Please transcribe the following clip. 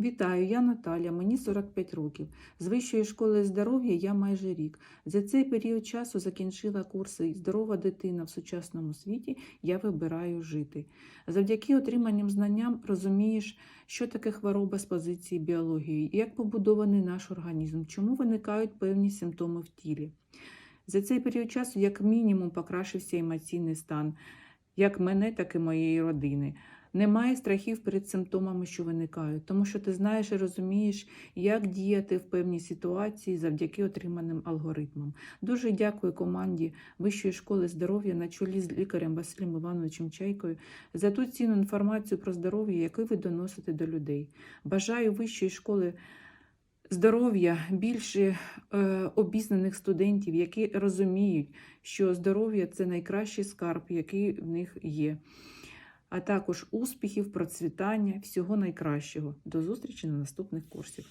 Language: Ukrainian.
Вітаю, я Наталя, мені 45 років. З Вищої школи здоров'я я майже рік. За цей період часу закінчила курси Здорова дитина в сучасному світі. Я вибираю жити. Завдяки отриманим знанням розумієш, що таке хвороба з позиції біології, як побудований наш організм, чому виникають певні симптоми в тілі. За цей період часу, як мінімум, покращився емоційний стан як мене, так і моєї родини. Немає страхів перед симптомами, що виникають, тому що ти знаєш і розумієш, як діяти в певній ситуації завдяки отриманим алгоритмам. Дуже дякую команді Вищої школи здоров'я на чолі з лікарем Василем Івановичем Чайкою за ту цінну інформацію про здоров'я, яку ви доносите до людей. Бажаю Вищої школи здоров'я більше е, обізнаних студентів, які розуміють, що здоров'я це найкращий скарб, який в них є. А також успіхів, процвітання, всього найкращого. До зустрічі на наступних курсах.